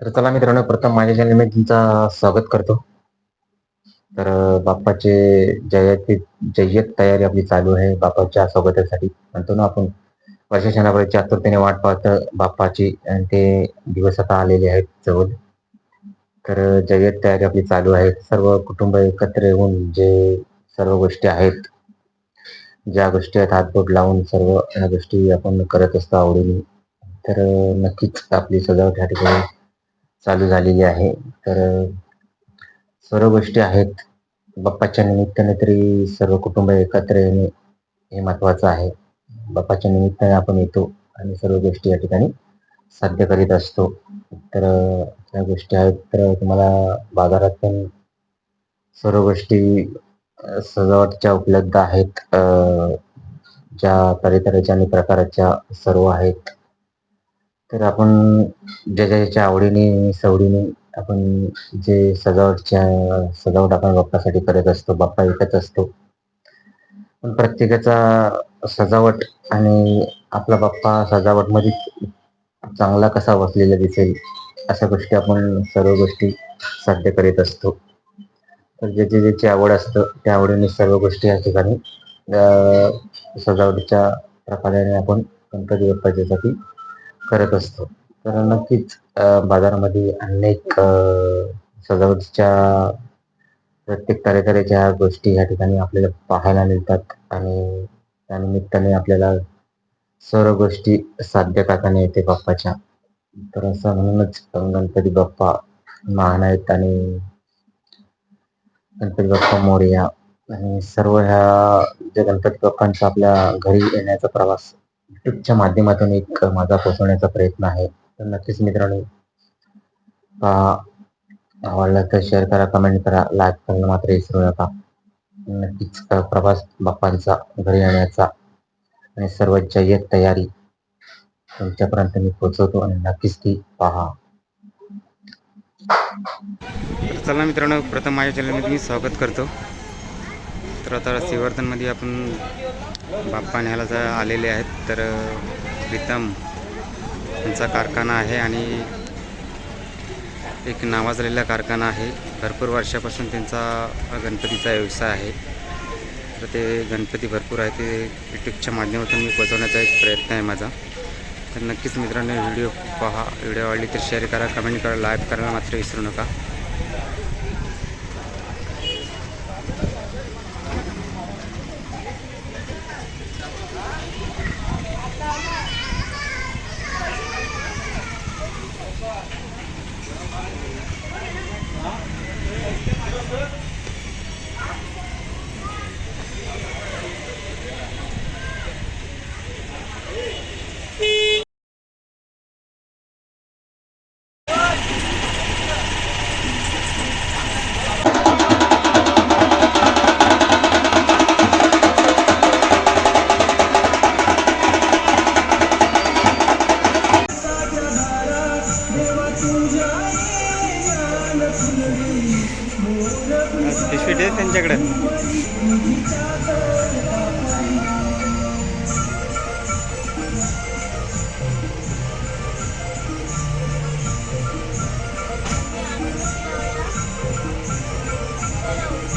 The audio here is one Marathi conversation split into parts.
तर चला मित्रांनो प्रथम माझ्या channel मध्ये स्वागत करतो. तर बाप्पाचे जयंती जय्यत तयारी आपली चालू आहे बाप्पाच्या स्वागतासाठी. म्हणतो ना आपण वर्षाशनाभराची आतुरतेने वाट पाहत बाप्पाची आणि ते दिवस आता आलेले आहेत जवळ. तर जय्यत तयारी आपली चालू आहे. सर्व कुटुंब एकत्र येऊन जे सर्व गोष्टी आहेत ज्या गोष्टी आहेत हातबोट लावून सर्व या गोष्टी आपण करत असतो आवडीने. तर नक्कीच आपली सजावट या ठिकाणी चालू झालेली आहे. तर सर्व गोष्टी आहेत. बाप्पाच्या निमित्ताने तरी सर्व कुटुंब एकत्र येणे हे महत्वाचं आहे. बाप्पाच्या निमित्ताने आपण येतो आणि सर्व गोष्टी या ठिकाणी साध्य करीत असतो. तर त्या गोष्टी आहेत तर तुम्हाला बाजारात पण सर्व गोष्टी सजावटच्या उपलब्ध आहेत. ज्या तऱ्हेतऱ्हेच्या आणि प्रकाराच्या सर्व आहेत. तर आपण ज्याच्या ज्याच्या आवडीने सवडीने आपण जे सजावटच्या सजावट आपण बाप्पासाठी करत असतो बाप्पा विकत असतो. पण प्रत्येकाचा सजावट आणि आपला बाप्पा सजावटमध्ये चांगला कसा बसलेला दिसेल अशा गोष्टी आपण सर्व गोष्टी साध्य करीत असतो. तर ज्याची ज्याची आवड असतं त्या आवडीने सर्व गोष्टी या ठिकाणी अं, सजावटीच्या प्रकाराने आपण गणपती बाप्पाच्यासाठी करत असतो. तर नक्कीच बाजारामध्ये अनेक सजावटीच्या प्रत्येक तऱ्हेच्या गोष्टी या ठिकाणी आपल्याला पाहायला मिळतात आणि त्यानिमित्ताने आपल्याला सर्व गोष्टी साध्य करताना येते बाप्पाच्या. तर असं म्हणूनच गणपती बाप्पा महान आहेत आणि गणपती बाप्पा मोरया आणि सर्व ह्या ज्या गणपती बाप्पांचा आपल्या घरी येण्याचा प्रवास युट्यूबच्या माध्यमातून एक माझा पोहोचवण्याचा प्रयत्न आहे. तर नक्कीच मित्रांनो पहा आवडला तर शेअर करा कमेंट करा लाईक करायला मात्र विसरू नका. नक्कीच प्रवास बाप्पांचा घरी येण्याचा आणि सर्व जय्यत तयारी तुमच्यापर्यंत मी पोहोचवतो आणि नक्कीच ती पहा. चला मित्रांनो प्रथम माझ्या चॅनलमध्ये मी स्वागत करतो. तर आता श्रीवर्धनमध्ये आपण बाप्पा न्यायला जर आलेले आहेत. तर प्रीतम यांचा कारखाना आहे आणि एक नावाजलेला कारखाना आहे. भरपूर वर्षापासून त्यांचा गणपतीचा व्यवसाय आहे. तर ते गणपती भरपूर आहे. ते यूट्यूबच्या माध्यमातून मी पोचवण्याचा एक प्रयत्न आहे माझा. तर नक्कीच मित्रांनो व्हिडिओ पहा. व्हिडिओ आवडली तर शेअर करा कमेंट करा लाईक करायला मात्र विसरू नका. पिशवी आहे त्यांच्याकडे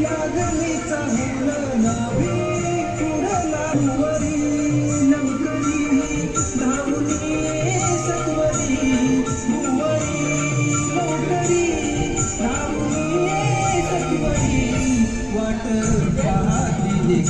माझे डोळे पाहती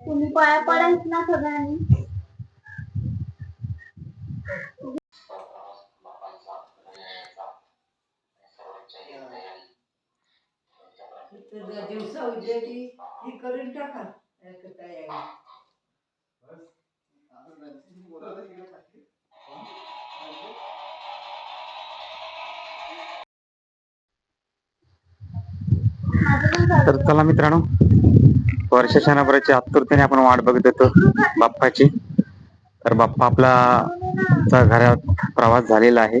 तुम्ही पाया पडायच ना सगळ्यांनी. दिवसा उजेडी ही करून टाका. याचं तर चला मित्रांनो वर्ष क्षणाभराची आतुरतेने आपण वाट बघत होतो बाप्पाची. तर बाप्पा आपला चा घरात प्रवास झालेला आहे.